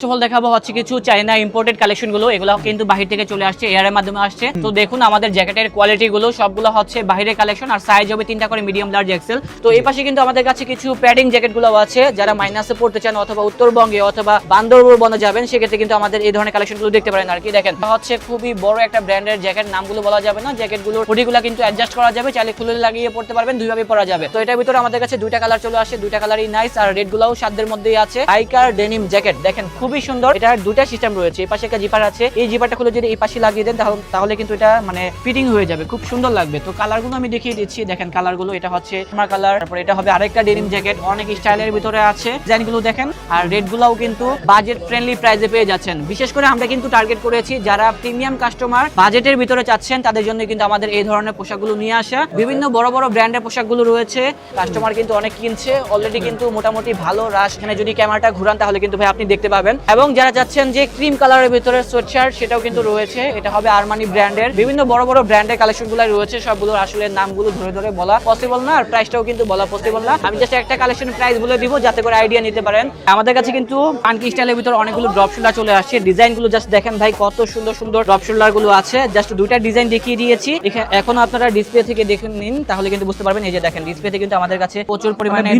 First দেখাবো হচ্ছে কিছু চাইনা ইম্পোর্টেড কালেকশনগুলো এগুলো কিন্তু বাহির থেকে চলে আসছে এয়ার এর মাধ্যমে আসছে। তো দেখুন আমাদের জ্যাকেটের কোয়ালিটি গুলো সবগুলো হচ্ছে বাইরের কালেকশন আর সাইজ হবে তিনটা করে মিডিয়াম লার্জ এক্সেল তো এই পাশে কিন্তু আমাদের কাছে কিছু প্যাডিং জ্যাকেটগুলো আছে যারা মাইনাসে পড়তে চান অথবা উত্তরবঙ্গে অথবা বান্দরবনে যাবেন সেক্ষেত্রে কিন্তু আমাদের এই ধরনের কালেকশনগুলো দেখতে পারেন আর কি। দেখেন হচ্ছে খুবই বড় একটা ব্র্যান্ডের জ্যাকেট নামগুলো বলা যাবে না জ্যাকেটগুলো হুডিগুলো কিন্তু অ্যাডজাস্ট করা যাবে চাইলে খুলে লাগিয়ে পড়তে পারবেন দুইভাবে পরা যাবে। তো এটার ভিতরে আমাদের কাছে দুইটা কালার চলে আসে দুইটা কালারই নাইস আর রেড গুলাও সাধ্যের মধ্যেই আছে। হাইকার ডেনিম জ্যাকেট দেখেন খুবই সুন্দর। এটার দুটা সিস্টেম রয়েছে। এই পাশে একটা জিপার আছে। এই জিপারটা খুলে যদি এই পাশে লাগিয়ে দেন, তাহলে- কিন্তু এটা মানে ফিটিং হয়ে যাবে। খুব সুন্দর লাগবে। তো কালারগুলো আমি দেখিয়ে দিচ্ছি। দেখেন কালারগুলো, এটা হচ্ছে আমার কালার তারপরে এটা হবে আরেকটা ডেনিম জ্যাকেট অনেক স্টাইলের ভিতরে আছে। ডিজাইনগুলো দেখেন। আর রেট গুলাও কিন্তু বাজেট ফ্রেন্ডলি প্রাইসে পেয়ে যাচ্ছেন। বিশেষ করে আমরা কিন্তু টার্গেট করেছি যারা প্রিমিয়াম কাস্টমার বাজেটের ভিতরে চাচ্ছেন, তাদের জন্য কিন্তু আমাদের এই ধরনের পোশাকগুলো নিয়ে আসা। বিভিন্ন বড় বড় ব্র্যান্ডের পোশাকগুলো রয়েছে। কাস্টমার কিন্তু অনেক কিনছে। অলরেডি কিন্তু মোটামুটি ভালো। রাশ এখানে যদি ক্যামেরাটা ঘুরান, তাহলে কিন্তু ভাই আপনি দেখতে পাবেন। এবং যারা চাচ্ছেন যে ক্রিম কালারের ভিতরে সোয়েটশার্ট সেটাও কিন্তু রয়েছে। এটা হবে আরমানি ব্র্যান্ডের বিভিন্ন বড় বড় ব্র্যান্ডের কালেকশনগুলো রয়েছে। সবগুলোর আসলে নামগুলো ধরে ধরে বলা পসিবল না আর প্রাইসটাও কিন্তু বলা পসিবল না। আমি জাস্ট একটা কালেকশন প্রাইস বলে দিব যাতে করে আইডিয়া নিতে পারেন। আমাদের কাছে কিন্তু পানকি স্টাইলের ভিতরে অনেকগুলো ড্রপ শোল্ডার চলে আসছে। ডিজাইনগুলো জাস্ট দেখেন ভাই কত সুন্দর সুন্দর ড্রপ শোল্ডারগুলো আছে। জাস্ট দুইটা ডিজাইন দেখিয়ে দিয়েছি। এখা- এখনও আপনারা ডিসপ্লে থেকে দেখে নিন তাহলে কিন্তু বুঝতে পারবেন। এই যে দেখেন ডিসপ্লেতে কিন্তু আমাদের কাছে প্রচুর পরিমাণে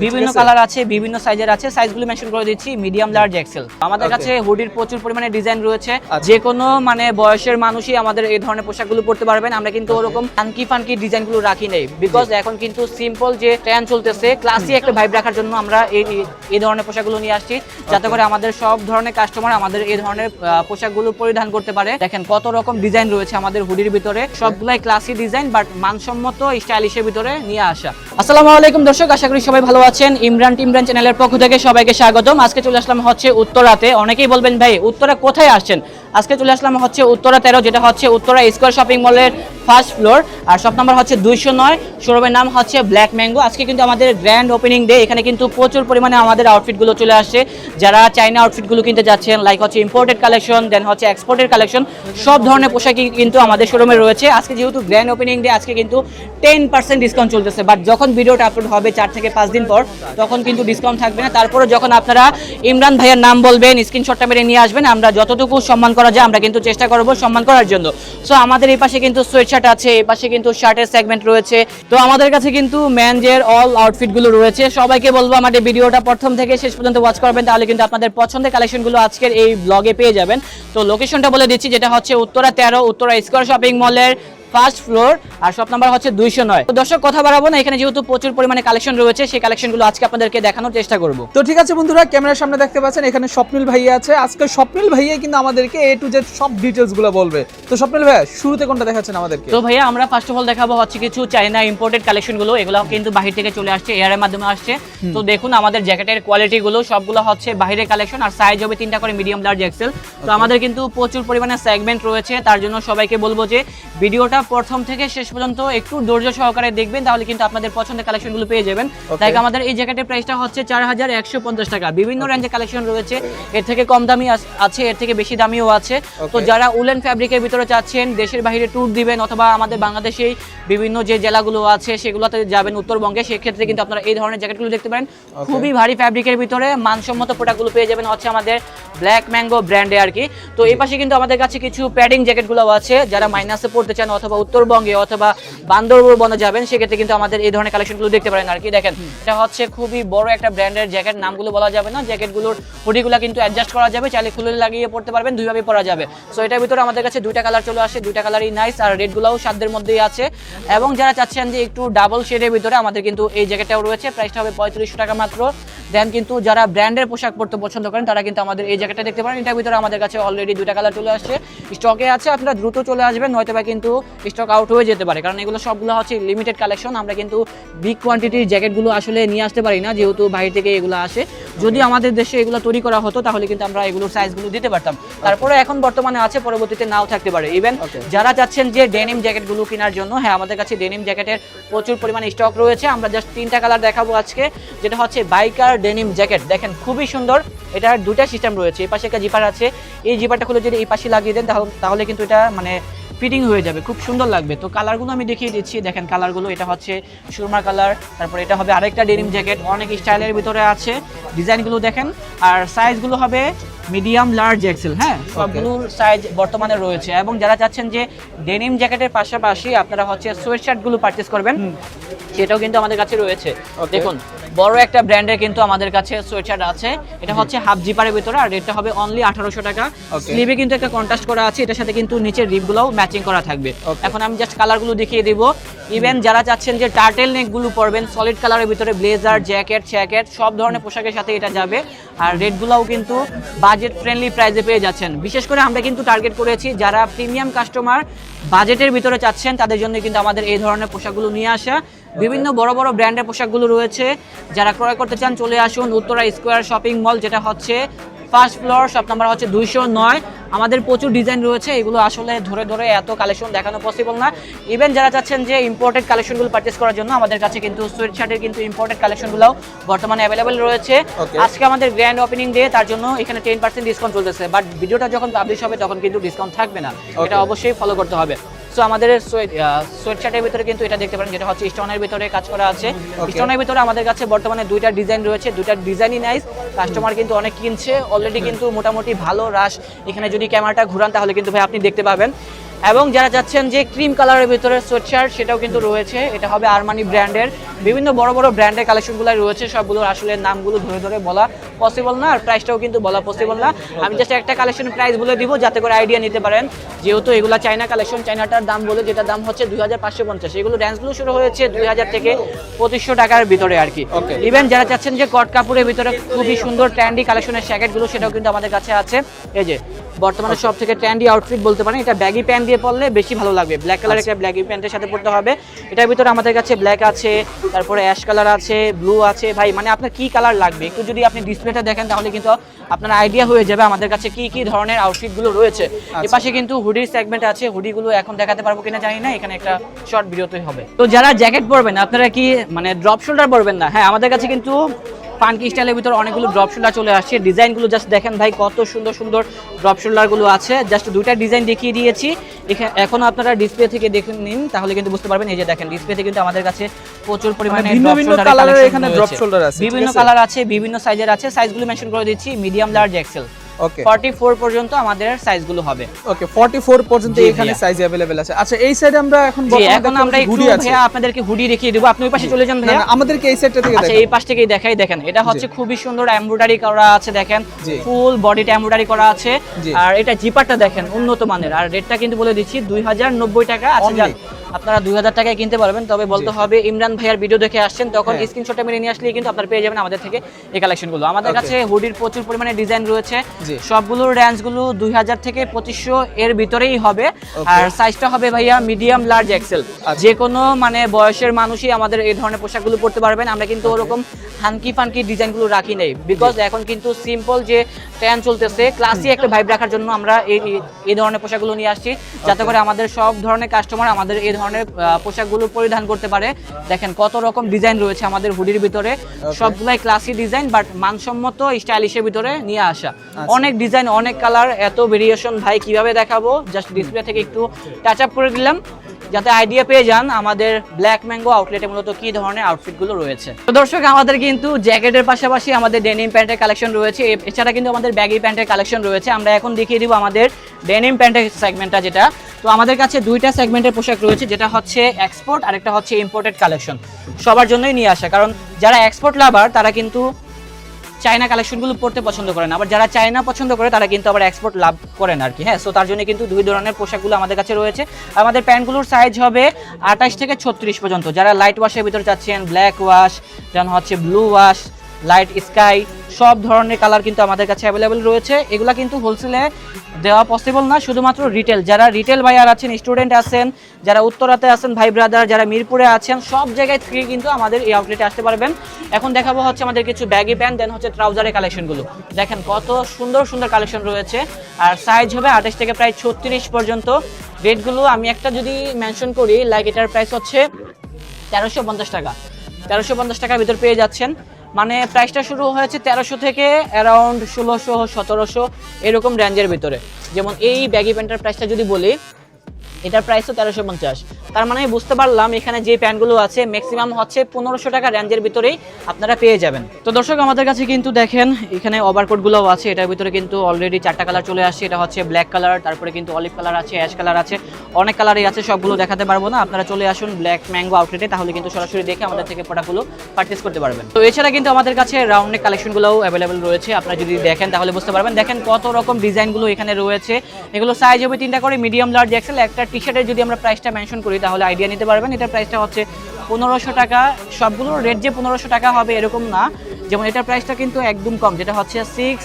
বিভিন্ন কালার আছে বিভিন্ন সাইজের আছে সাইজগুলো মেনশন করে দিচ্ছি মিডিয়াম লার্জ এক্সেল আমাদের কাছে হুডির প্রচুর পরিমাণে ডিজাইন রয়েছে। আচ্ছা। যে কোনো মানে বয়সের মানুষই আমাদের এই ধরনের পোশাকগুলো পড়তে পারবেন। আমরা কিন্তু ওরকম ফানকি ফানকি ডিজাইনগুলো রাখি নেই। বিকজ এখন কিন্তু সিম্পল যে ট্রেন্ড চলতেছে ক্লাসি একটা ভাইব রাখার জন্য আমরা এই এই ধরনের পোশাকগুলো নিয়ে আসছি। যাতে করে আমাদের সব ধরনের কাস্টমার আমাদের এই ধরনের পোশাকগুলো পরিধান করতে পারে। দেখেন কত রকম ডিজাইন রয়েছে আমাদের হুডির ভিতরে। সবগুলাই ক্লাসি ডিজাইন বাট মানসম্মত স্টাইলিশের ভিতরে নিয়ে আসা। আসসালামু আলাইকুম দর্শক আশা করি সবাই ভালো আছেন। ইমরান টিমরান চ্যানেলের পক্ষ থেকে সবাইকে স্বাগতম। আজকে চলে আসলাম হচ্ছে উত্তরাতে। অনেকেই বলবেন, ভাই, উত্তরা কোথায় আসছেন? আজকে চলে আসলাম হচ্ছে উত্তরা তেরো, যেটা হচ্ছে উত্তরা স্কোয়ার শপিং মলের ফার্স্ট ফ্লোর। আর শপ নাম্বার হচ্ছে দুইশো নয়। শোরুমের নাম হচ্ছে ব্ল্যাক ম্যাঙ্গো আজকে কিন্তু আমাদের গ্র্যান্ড ওপেনিং ডে এখানে কিন্তু প্রচুর পরিমাণে আমাদের আউটফিটগুলো চলে আসছে। যারা চাইনা আউটফিটগুলো কিনতে যাচ্ছেন লাইক হচ্ছে ইম্পোর্টেড কালেকশন দেন হচ্ছে এক্সপোর্টের কালেকশন সব ধরনের পোশাকই কিন্তু আমাদের শোরুমে রয়েছে। আজকে যেহেতু গ্র্যান্ড ওপেনিং ডে আজকে কিন্তু টেন পার্সেন্ট ডিসকাউন্ট চলতেছে। বাট যখন ভিডিওটা আপলোড হবে চার থেকে পাঁচ দিন পর, তখন কিন্তু ডিসকাউন্ট থাকবে না। তারপরে যখন আপনারা ইমরান ভাইয়ের নাম বলবেন স্ক্রিনশটটা মেরে নিয়ে আসবেন। আমরা যতটুকু সম্মান করা যায়, আমরা কিন্তু চেষ্টা করব সম্মান করার জন্য। সো আমাদের এই পাশে কিন্তু সোয়েট শার্ট আছে পাশে কিন্তু শার্টের সেগমেন্ট রয়েছে। তো আমাদের কাছে কিন্তু ম্যানজের অল আউটফিটগুলো রয়েছে। সবাইকে বলব আমাদের ভিডিওটা প্রথম থেকে শেষ পর্যন্ত ওয়াচ করবেন, তাহলে কিন্তু আপনাদের পছন্দের কালেকশনগুলো আজকের এই ব্লগে পেয়ে যাবেন। তো লোকেশনটা বলে দিচ্ছি, যেটা হচ্ছে উত্তরা তেরো, উত্তরা স্কোয়ার শপিং মলের ফার্স্ট ফ্লোর আর শপ নাম্বার হচ্ছে দুইশো নয়। তো দর্শক কথা বাড়াবো না এখানে যেহেতু প্রচুর পরিমাণে কালেকশন রয়েছে সেই কালেকশনগুলো আজকে আপনাদেরকে দেখানোর চেষ্টা করব। তো ঠিক আছে বন্ধুরা ক্যামেরার সামনে দেখতে পাচ্ছেন এখানে স্বপ্নিল ভাইয়া আছে। আজকে স্বপ্নিল ভাইয়া কিন্তু আমাদেরকে এ টু জেড সব ডিটেলসগুলো বলবে। তো স্বপ্নিল ভাইয়া শুরুতে কোনটা দেখাচ্ছেন আমাদেরকে? তো ভাইয়া আমরা ফার্স্ট অফ অল দেখাবো হচ্ছে কিছু চাইনা ইম্পোর্টেড কালেকশনগুলো এগুলো কিন্তু বাহির থেকে চলে আসছে এয়ার এর মাধ্যমে আসছে। তো দেখুন আমাদের জ্যাকেটের কোয়ালিটি গুলো সবগুলো হচ্ছে বাইরের কালেকশন আর সাইজ হবে তিনটা করে মিডিয়াম লার্জ এক্সেল তো আমাদের কিন্তু প্রচুর পরিমাণে সেগমেন্ট রয়েছে তার জন্য সবাইকে বলব যে ভিডিওটা প্রথম থেকে শেষ পর্যন্ত একটু ধৈর্য সহকারে দেখবেন তাহলে কিন্তু আপনাদের পছন্দের কালেকশনগুলো পেয়ে যাবেন। তাই আমাদের এই জ্যাকেটের প্রাইসটা হচ্ছে চার হাজার একশো পঞ্চাশ টাকা। বিভিন্ন রেঞ্জের কালেকশন রয়েছে। এর থেকে কম দামি আছে এর থেকে বেশি দামিও আছে। তো যারা উলেন ফ্যাব্রিকের ভিতরে চাচ্ছেন দেশের বাইরে ট্যুর দিবেন অথবা আমাদের বাংলাদেশেই বিভিন্ন যে জেলাগুলো আছে সেগুলোতে যাবেন উত্তরবঙ্গে সেক্ষেত্রে কিন্তু আপনারা এই ধরনের জ্যাকেটগুলো দেখতে পারেন। খুবই ভারী ফ্যাব্রিকের ভিতরে মানসম্মত প্রোডাক্টগুলো পেয়ে যাবেন হচ্ছে আমাদের ব্ল্যাক ম্যাঙ্গো ব্র্যান্ডে আর কি। তো এই পাশে কিন্তু আমাদের কাছে কিছু প্যাডিং জ্যাকেটগুলো আছে। যারা মাইনাসে পড়তে চান অথবা উত্তরবঙ্গে অথবা বান্দরবনে যাবেন, সেক্ষেত্রে কিন্তু আমাদের এই ধরনের কালেকশনগুলো দেখতে পারেন। আর কি দেখেন, এটা হচ্ছে খুবই বড় একটা ব্র্যান্ডের জ্যাকেট নামগুলো বলা যাবে না। জ্যাকেটগুলোর হুডিগুলো কিন্তু অ্যাডজাস্ট করা যাবে, চাইলে খুলে লাগিয়ে পড়তে পারবেন, দুইভাবে পরা যাবে। সো এটার ভিতরে আমাদের কাছে দুইটা কালার চলে আসে, দুইটা কালারই নাইস আর রেডগুলোও সাধ্যের মধ্যেই আছে। এবং যারা চাচ্ছেন যে একটু ডাবল শেডের ভিতরে, আমাদের কিন্তু এই জ্যাকেটটাও রয়েছে প্রাইসটা হবে পঁয়ত্রিশশো টাকা মাত্র। দেন কিন্তু যারা ব্র্যান্ডের পোশাক পরতে পছন্দ করেন তারা কিন্তু আমাদের এই জ্যাকেটটা দেখতে পারেন। এটার ভিতরে আমাদের কাছে অলরেডি দুইটা কালার চলে আসছে। স্টকে আছে আপনারা দ্রুত চলে আসবেন নয়তো বা কিন্তু স্টক আউট হয়ে যেতে পারে। কারণ এগুলো সবগুলো হচ্ছে লিমিটেড কালেকশন আমরা কিন্তু বিগ কোয়ান্টিটির জ্যাকেটগুলো আসলে নিয়ে আসতে পারি না যেহেতু বাইরে থেকে এগুলো আসে। যদি আমাদের দেশে এগুলো তৈরি করা হতো তাহলে কিন্তু আমরা এগুলোর সাইজগুলো দিতে পারতাম। তারপরে এখন বর্তমানে আছে পরবর্তীতে নাও থাকতে পারে। ইভেন যারা চাচ্ছেন যে ডেনিম জ্যাকেটগুলো কেনার জন্য হ্যাঁ আমাদের কাছে ডেনিম জ্যাকেটের প্রচুর পরিমাণে স্টক রয়েছে। আমরা জাস্ট তিনটা কালার দেখাবো আজকে যেটা হচ্ছে বাইকার ডেনিম জ্যাকেট। দেখেন, খুবই সুন্দর। এটার দুটা সিস্টেম রয়েছে। এই পাশে একটা জিপার আছে। এই জিপারটা খুলে যদি এই পাশে লাগিয়ে দেন, তাহলে কিন্তু এটা মানে ফিটিং হয়ে যাবে। খুব সুন্দর লাগবে। তো কালারগুলো আমি দেখিয়ে দিচ্ছি। দেখেন কালারগুলো এটা হচ্ছে সুরমা কালার তারপর এটা হবে আরেকটা ডেনিম জ্যাকেট অনেক স্টাইলের ভিতরে আছে। ডিজাইনগুলো দেখেন। আর সাইজগুলো হবে মিডিয়াম লার্জ এক্সেল হ্যাঁ? সবগুলোর সাইজ বর্তমানে রয়েছে। এবং যারা চাচ্ছেন যে ডেনিম জ্যাকেটের পাশাপাশি আপনারা হচ্ছে সোয়েট শার্টগুলো পারচেস করবেন সেটাও কিন্তু আমাদের কাছে রয়েছে। দেখুন বড় একটা ব্র্যান্ডের কিন্তু আমাদের কাছে সোয়েটার আছে। এটা হচ্ছে হাফ জিপারের ভিতরে আর রেটটা হবে অনলি আঠারোশো টাকা. স্লিভে কিন্তু একটা কন্ট্রাস্ট করা আছে এটার সাথে কিন্তু নিচের রিপগুলোও ম্যাচিং করা থাকবে. এখন আমি জাস্ট কালারগুলো দেখিয়ে দিব। ইভেন যারা চাচ্ছেন যে টার্টেল নেকগুলো পরবেন সলিড কালারের ভিতরে ব্লেজার জ্যাকেট জ্যাকেট সব ধরনের পোশাকের সাথে এটা যাবে। আর রেটগুলোও কিন্তু বাজেট ফ্রেন্ডলি প্রাইসে পেয়ে যাচ্ছেন। বিশেষ করে আমরা কিন্তু টার্গেট করেছি যারা প্রিমিয়াম কাস্টমার বাজেটের ভিতরে চাচ্ছেন, তাদের জন্য কিন্তু আমাদের এই ধরনের পোশাকগুলো নিয়ে আসা। বিভিন্ন বড় বড় ব্র্যান্ডের পোশাকগুলো রয়েছে। যারা ক্রয় করতে চান, চলে আসুন উত্তরা স্কোয়ার শপিং মল যেটা হচ্ছে ফার্স্ট ফ্লোর শপ নাম্বার হচ্ছে দুইশো নয়। আমাদের প্রচুর ডিজাইন রয়েছে এগুলো আসলে ধরে ধরে এত কালেকশন দেখানো পসিবল না। ইভেন যারা চাচ্ছেন যে ইম্পোর্টেড কালেকশনগুলো পারচেস করার জন্য আমাদের কাছে কিন্তু সুইট শার্টের কিন্তু ইম্পোর্টেড কালেকশনগুলোও বর্তমানে অ্যাভেলেবেল রয়েছে। আজকে আমাদের গ্র্যান্ড ওপেনিং ডে তার জন্য এখানে টেন পার্সেন্ট ডিসকাউন্ট চলতেছে। বাট ভিডিওটা যখন পাবলিশ হবে তখন কিন্তু ডিসকাউন্ট থাকবে না। এটা অবশ্যই ফলো করতে হবে। সো আমাদের সোয়েট শার্টের ভিতরে কিন্তু এটা দেখতে পারেন যেটা হচ্ছে স্টোনের ভিতরে কাজ করা আছে. স্টোনের ভিতরে আমাদের কাছে বর্তমানে দুইটা ডিজাইন রয়েছে দুইটা ডিজাইনই নাইস কাস্টমার কিন্তু অনেক কিনছে অলরেডি কিন্তু মোটামুটি ভালো রাশ এখানে যদি ক্যামেরাটা ঘুরান তাহলে কিন্তু ভাই আপনি দেখতে পাবেন। এবং যারা চাচ্ছেন যে ক্রিম কালারের ভিতরে সোয়েট শার্ট সেটাও কিন্তু রয়েছে। এটা হবে আরমানি ব্র্যান্ডের বিভিন্ন বড় বড় ব্র্যান্ডের কালেকশনগুলো রয়েছে সবগুলোর আসলে নামগুলো ধরে ধরে বলা। পসিবল না আর প্রাইসটাও কিন্তু বলা পসিবল না। আমি জাস্ট একটা কালেকশন প্রাইস বলে দিব যাতে করে আইডিয়া নিতে পারেন। যেহেতু এগুলো চাইনা কালেকশন চাইনাটার দাম বলে যেটা দাম হচ্ছে দুই হাজার পাঁচশো পঞ্চাশ। এগুলো রেঞ্জগুলো শুরু হয়েছে দুই হাজার থেকে পঁচিশশো টাকার ভিতরে আর কি। ইভেন যারা চাচ্ছেন যে কট কাপড়ের ভিতরে খুবই সুন্দর ট্র্যান্ডি কালেকশনের শ্যাকেটগুলো সেটাও কিন্তু আমাদের কাছে আছে। এই যে বর্তমানে সব থেকে ট্র্যান্ডি আউটফিট বলতে পারেন এটা ব্যাগি প্যান্ট দিয়ে পরলে বেশি ভালো লাগবে। ব্ল্যাক কালার একটা ব্ল্যাগি প্যান্টের সাথে পড়তে হবে। এটার ভিতরে আমাদের কাছে ব্ল্যাক আছে তারপরে অ্যাশ কালার আছে ব্লু আছে। ভাই মানে আপনার কি কালার লাগবে? একটু যদি আপনি ডিসপ্লেটা দেখেন তাহলে কিন্তু আপনার আইডিয়া হয়ে যাবে আমাদের কাছে কি কি ধরনের আউটফিটগুলো রয়েছে। এপাশে কিন্তু হুডির সেগমেন্ট আছে হুডিগুলো এখন দেখাতে পারব কিনা জানি না এখানে একটা শর্ট ভিডিওতেই হবে। তো যারা জ্যাকেট পরবেন আপনারা কি মানে ড্রপ শোল্ডার পরবেন না? হ্যাঁ আমাদের কাছে কিন্তু পানকি স্টাইলের ভিতরে অনেকগুলো ড্রপ শোল্ডার চলে আসছে। ডিজাইনগুলো জাস্ট দেখেন ভাই কত সুন্দর সুন্দর ড্রপ শোল্ডারগুলো আছে। জাস্ট দুইটা ডিজাইন দেখিয়ে দিয়েছি। এখানে এখনও আপনারা ডিসপ্লে থেকে দেখে নিন তাহলে কিন্তু বুঝতে পারবেন। এই যে দেখেন ডিসপ্লে থেকে কিন্তু আমাদের কাছে প্রচুর পরিমাণে মানে আছে, বিভিন্ন কালার আছে বিভিন্ন সাইজের আছে। সাইজগুলো মেনশন করে দিচ্ছি মিডিয়াম লার্জ এক্সেল ওকে 44 পর্যন্ত আমাদের সাইজগুলো হবে ওকে 44 পর্যন্ত জি, এখানে ভাইয়া। সাইজ अवेलेबल আছে আচ্ছা এই সাইডে আমরা এখন জি বর্তমানে এখন দেখতে আমরা পাচ্ছি একটু hoodie আছে ভাইয়া আপনাদেরকে হুডি দেখিয়ে দেবো আপনি ওই পাশে চলে যান না, ভাইয়া না, আমাদেরকে এই সাইডটা থেকে আচ্ছা দেখো এই পাশ থেকেই দেখাই দেখেন এটা হচ্ছে খুবই সুন্দর এমব্রয়ডারি করা আছে দেখেন জি। ফুল বডিতে এমব্রয়ডারি করা আছে জি। আর এটা জিপারটা দেখেন উন্নত মানের আর রেটটা কিন্তু বলে দিচ্ছি দুই হাজার নব্বই টাকা আচ্ছা Only? যান আপনারা দুই হাজার টাকায় কিনতে পারবেন তবে বলতে হবে ইমরান ভাইয়ার ভিডিও দেখে আসছেন তখন হ্যাঁ। স্ক্রিনশটে মেরে নিয়ে আসলে কিন্তু আপনারা পেয়ে যাবেন আমাদের থেকে এই কালেকশনগুলো আমাদের কাছে হুডির প্রচুর পরিমাণে ডিজাইন রয়েছে। সবগুলোর রেঞ্জগুলো দুই হাজার থেকে পঁচিশশো এর ভিতরেই হবে। আর সাইজটা হবে ভাইয়া মিডিয়াম লার্জ এক্সেল আচ্ছা। যে কোনো মানে বয়সের মানুষই আমাদের এই ধরনের পোশাকগুলো পরতে পারবেন। আমরা কিন্তু ওরকম হানকি ফানকি ডিজাইনগুলো রাখি নেই। বিকজ এখন কিন্তু সিম্পল যে ট্রেন চলতেছে ক্লাসি একটা ভাইব রাখার জন্য আমরা এই এই ধরনের পোশাকগুলো নিয়ে আসছি। যাতে করে আমাদের সব ধরনের কাস্টমার আমাদের এই ধরনের পোশাকগুলো পরিধান করতে পারে। দেখেন কত রকম ডিজাইন রয়েছে আমাদের হুডির ভিতরে। সবগুলাই ক্লাসি ডিজাইন বাট মানসম্মত স্টাইলিশের ভিতরে নিয়ে আসা। অনেক ডিজাইন অনেক কালার এত ভেরিয়েশন ভাই কীভাবে দেখাবো? জাস্ট ডিসপ্লে থেকে একটু টাচ আপ করে দিলাম। যাতে আইডিয়া পেয়ে যান আমাদের ব্ল্যাক ম্যাঙ্গো আউটলেটে মূলত কি ধরনের আউটফিটগুলো রয়েছে। তো দর্শক, আমাদের কিন্তু জ্যাকেটের পাশাপাশি আমাদের ডেনিম প্যান্টের কালেকশন রয়েছে। এছাড়া কিন্তু আমাদের ব্যাগি প্যান্টের কালেকশন রয়েছে। আমরা এখন দেখিয়ে দিব আমাদের ডেনিম প্যান্টের সেগমেন্টটা যেটা। তো আমাদের কাছে দুইটা সেগমেন্টের পোশাক রয়েছে, যেটা হচ্ছে এক্সপোর্ট আর একটা হচ্ছে ইম্পোর্টেড কালেকশন সবার জন্যই নিয়ে আসা। কারণ যারা এক্সপোর্ট লাভার তারা কিন্তু চায়না কালেকশনগুলো পড়তে পছন্দ করেন আবার যারা চায়না পছন্দ করে, তারা কিন্তু আবার এক্সপোর্ট লাভ করেন আর কি হ্যাঁ সো তার জন্য কিন্তু দুই ধরনের পোশাকগুলো আমাদের কাছে রয়েছে। আমাদের প্যান্টগুলোর সাইজ হবে আঠাশ থেকে ছত্রিশ পর্যন্ত। যারা লাইট ওয়াশের ভিতরে চাচ্ছেন ব্ল্যাক ওয়াশ যেমন হচ্ছে ব্লু ওয়াশ লাইট, স্কাই, সব ধরনের কালার কিন্তু আমাদের কাছে অ্যাভেলেবেল রয়েছে। এগুলা কিন্তু হোলসেলে দেওয়া পসিবল না, শুধুমাত্র রিটেল যারা রিটেল বায়ার আছেন স্টুডেন্ট আছেন, যারা উত্তরাতে আছেন, ভাই ব্রাদার যারা মিরপুরে আছেন, সব জায়গায় থেকে কিন্তু আমাদের এই আউটলেটে আসতে পারবেন। এখন দেখাবো হচ্ছে আমাদের কিছু ব্যাগি প্যান্ট দেন হচ্ছে ট্রাউজারের কালেকশনগুলো দেখেন কত সুন্দর সুন্দর কালেকশন রয়েছে। আর সাইজ হবে আঠাশ থেকে প্রায় ছত্রিশ পর্যন্ত। রেটগুলো আমি একটা যদি মেনশন করি লাইক এটার প্রাইস হচ্ছে তেরোশো পঞ্চাশ টাকা। তেরোশো পঞ্চাশ টাকার ভিতর পেয়ে যাচ্ছেন। মানে প্রাইসটা শুরু হয়েছে তেরোশো থেকে অ্যারাউন্ড ষোলোশো, সতেরোশো, এরকম রেঞ্জের ভিতরে। যেমন এই ব্যাগি প্যান্টের প্রাইসটা যদি বলি, এটার প্রাইসও তেরোশো পঞ্চাশ। তার মানে আমি বুঝতে পারলাম এখানে যে প্যান্টগুলো আছে ম্যাক্সিমাম হচ্ছে পনেরোশো টাকা রেঞ্জের ভিতরেই আপনারা পেয়ে যাবেন। তো দর্শক, আমাদের কাছে কিন্তু দেখেন, এখানে ওভারকোটগুলোও আছে। এটার ভিতরে কিন্তু অলরেডি চারটা কালার চলে আসছে। এটা হচ্ছে ব্ল্যাক কালার তারপরে কিন্তু অলিভ কালার আছে অ্যাশ কালার আছে। অনেক কালারই আছে, সবগুলো দেখাতে পারব না। আপনারা চলে আসুন ব্ল্যাক ম্যাঙ্গো আউটলেটে তাহলে কিন্তু সরাসরি দেখে আমাদের থেকে প্রোডাক্টগুলো পারচেস করতে পারবেন। তো এছাড়া কিন্তু আমাদের কাছে রাউন্ডের কালেকশনগুলোও অ্যাভেলেবেল রয়েছে। আপনারা যদি দেখেন, তাহলে বুঝতে পারবেন, দেখেন কত রকম ডিজাইনগুলো এখানে রয়েছে। এগুলো সাইজ হবে তিনটা করে মিডিয়াম লার্জ এক্সেল একটা টি শার্টের যদি আমরা প্রাইসটা মেনশন করি তাহলে আইডিয়া নিতে পারবেন। এটার প্রাইসটা হচ্ছে পনেরোশো টাকা। সবগুলোর রেট যে পনেরোশো টাকা হবে এরকম না। যেমন এটার প্রাইসটা কিন্তু একদম কম, যেটা হচ্ছে সিক্স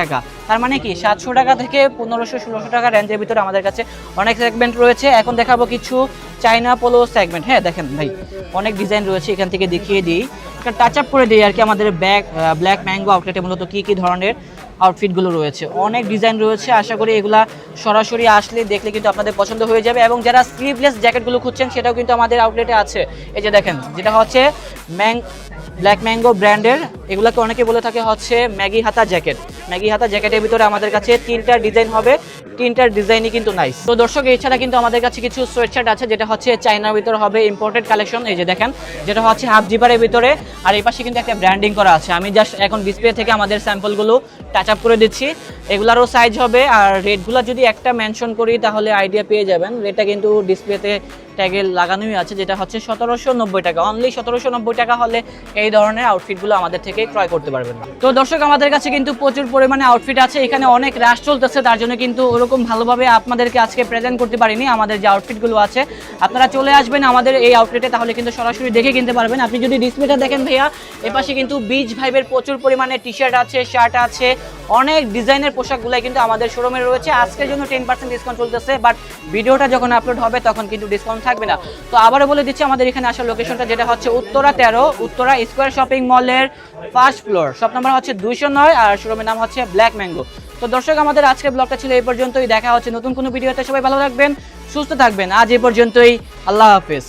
টাকা। তার মানে কি, সাতশো টাকা থেকে পনেরোশো, ষোলোশো টাকা রেঞ্জের ভিতরে আমাদের কাছে অনেক সেগমেন্ট রয়েছে। এখন দেখাবো কিছু চাইনা পোলো সেগমেন্ট হ্যাঁ দেখেন ভাই, অনেক ডিজাইন রয়েছে, এখান থেকে দেখিয়ে দিই। একটা টাচ আপ করে দিই আর কি আমাদের ব্যাক ব্ল্যাক ম্যাঙ্গো আউটলেটে মূলত কী কী ধরনের। আউটফিটগুলো রয়েছে। অনেক ডিজাইন রয়েছে, আশা করি এগুলা সরাসরি আসলে দেখলে কিন্তু আপনাদের পছন্দ হয়ে যাবে এবং যারা স্লিভলেস জ্যাকেটগুলো খুঁজছেন সেটাও কিন্তু আমাদের আউটলেটে আছে। এই যে দেখেন, যেটা হচ্ছে ম্যাং ব্ল্যাক ম্যাঙ্গো ব্র্যান্ডের এগুলোকে অনেকে বলে থাকে হচ্ছে ম্যাগি হাতা জ্যাকেট ম্যাগি হাতা জ্যাকেটের ভিতরে আমাদের কাছে তিনটা ডিজাইন হবে তিনটার ডিজাইনই কিন্তু নাইস তো দর্শক, এছাড়া কিন্তু আমাদের কাছে কিছু সোয়েটশার্ট আছে, যেটা হচ্ছে চাইনার ভিতরে হবে ইম্পোর্টেড কালেকশন এই যে দেখেন, যেটা হচ্ছে হাফ জিপারের ভিতরে। আর এই পাশে কিন্তু একটা ব্র্যান্ডিং করা আছে। আমি জাস্ট এখন ডিসপ্লে থেকে আমাদের স্যাম্পলগুলো টাচ আপ করে দিচ্ছি। এগুলারও সাইজ হবে, আর রেটগুলো যদি একটা মেনশন করি, তাহলে আইডিয়া পেয়ে যাবেন। রেটটা কিন্তু ডিসপ্লেতে ট্যাগে লাগানোই আছে, যেটা হচ্ছে সতেরোশো নব্বই টাকা। অনলি সতেরোশো নব্বই টাকা হলে এই ধরনের আউটফিটগুলো আমাদের থেকে ক্রয় করতে পারবেন তো দর্শক, আমাদের কাছে কিন্তু প্রচুর পরিমাণে আউটফিট আছে, এখানে অনেক রাশ চলতেছে, তার জন্য কিন্তু ওরকম ভালোভাবে আপনাদেরকে আজকে প্রেজেন্ট করতে পারিনি, আমাদের যে আউটফিটগুলো আছে। আপনারা চলে আসবেন আমাদের এই আউটফিটে তাহলে কিন্তু সরাসরি দেখে কিনতে পারবেন। আপনি যদি ডিসপ্লেটা দেখেন ভাইয়া, এপাশে কিন্তু বিচ ভাইবের প্রচুর পরিমাণে টি শার্ট আছে শার্ট আছে অনেক ডিজাইনের পোশাকগুলাই কিন্তু আমাদের শোরুমে রয়েছে। আজকের জন্য টেন পার্সেন্ট ডিসকাউন্ট চলতেছে বাট ভিডিওটা যখন আপলোড হবে তখন কিন্তু ডিসকাউন্ট থাকবে না। তো আবারও বলে দিচ্ছি, আমাদের এখানে আসার লোকেশনটা যেটা হচ্ছে উত্তরা তেরো, উত্তরা স্কোয়ার শপিং মলের ফার্স্ট ফ্লোর শপ নাম্বার হচ্ছে দুইশো নয় আর শোরুমের নাম হচ্ছে ব্ল্যাক ম্যাঙ্গো তো দর্শক, আমাদের আজকের ব্লগটা ছিল এই পর্যন্তই। দেখা হচ্ছে নতুন কোনো ভিডিওতে। সবাই ভালো থাকবেন, সুস্থ থাকবেন। আজ এই পর্যন্তই। আল্লাহ হাফেজ।